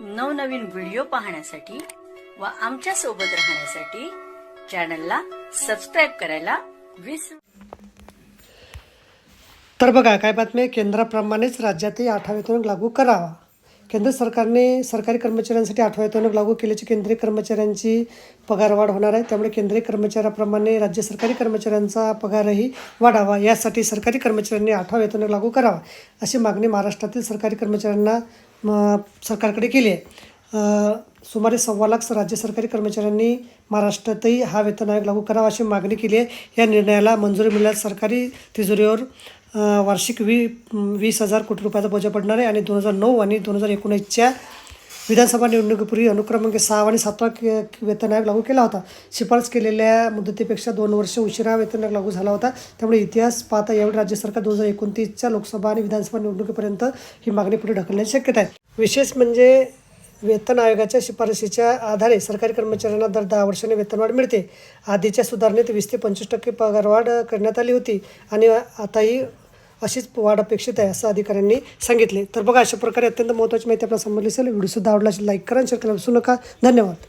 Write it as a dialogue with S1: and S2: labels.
S1: नवनवीन व्हिडिओ पाहण्यासाठी व आमच्यासोबत राहण्यासाठी चॅनलला सबस्क्राईब करायला विसरू
S2: तर बघा काय बातमी केंद्राप्रमाणेच राज्यातही आठवा लागू करावा. केंद्र सरकारने सरकारी कर्मचाऱ्यांसाठी आठवा लागू केल्याची केंद्रीय कर्मचाऱ्यांची पगारवाढ होणार आहे. त्यामुळे केंद्रीय कर्मचाऱ्याप्रमाणे राज्य सरकारी कर्मचाऱ्यांचा पगारही वाढावा. यासाठी सरकारी कर्मचाऱ्यांनी आठवा लागू करावा अशी मागणी महाराष्ट्रातील सरकारी कर्मचाऱ्यांना सरकारकडे केली. आहे सुमारे सव्वा लाख राज्य सरकारी कर्मचाऱ्यांनी महाराष्ट्रातही हा वेतन आयोग लागू करावा अशी मागणी केली आहे. या निर्णयाला मंजुरी मिळाल्यास सरकारी तिजोरीवर वार्षिक वी वीस हजार कोटी रुपयाचा बोजा पडणार आहे आणि दोन हजार नऊ आणि दोन हजार एकोणीसच्या विधानसभा निवडणुकीपूर्वी अनुक्रमांक सहा आणि सातवा वेतन आयोग लागू केला होता. शिफारस केलेल्या मुदतीपेक्षा दोन वर्ष उशिरा वेतन आयोग लागू झाला होता. त्यामुळे इतिहास पाहता यावेळी राज्य सरकार दोन हजार एकोणतीसच्या लोकसभा आणि विधानसभा निवडणुकीपर्यंत ही मागणी पुढे ढकलण्याची शक्यता आहे. विशेष म्हणजे वेतन आयोगाच्या शिफारशीच्या आधारे सरकारी कर्मचाऱ्यांना दर दहा वर्षांनी वेतनवाढ मिळते. आधीच्या सुधारणेत वीस ते पंचवीस टक्के पगारवाढ करण्यात आली होती. आणि आताही अशीच वाढ अपेक्षित आहे असं अधिकाऱ्यांनी सांगितले. तर बघा अशा प्रकारे अत्यंत महत्त्वाची माहिती आपल्याला समजली असेल व्हिडिओसुद्धा आवडला लाईक करा शेअर करा विसरू नका. धन्यवाद.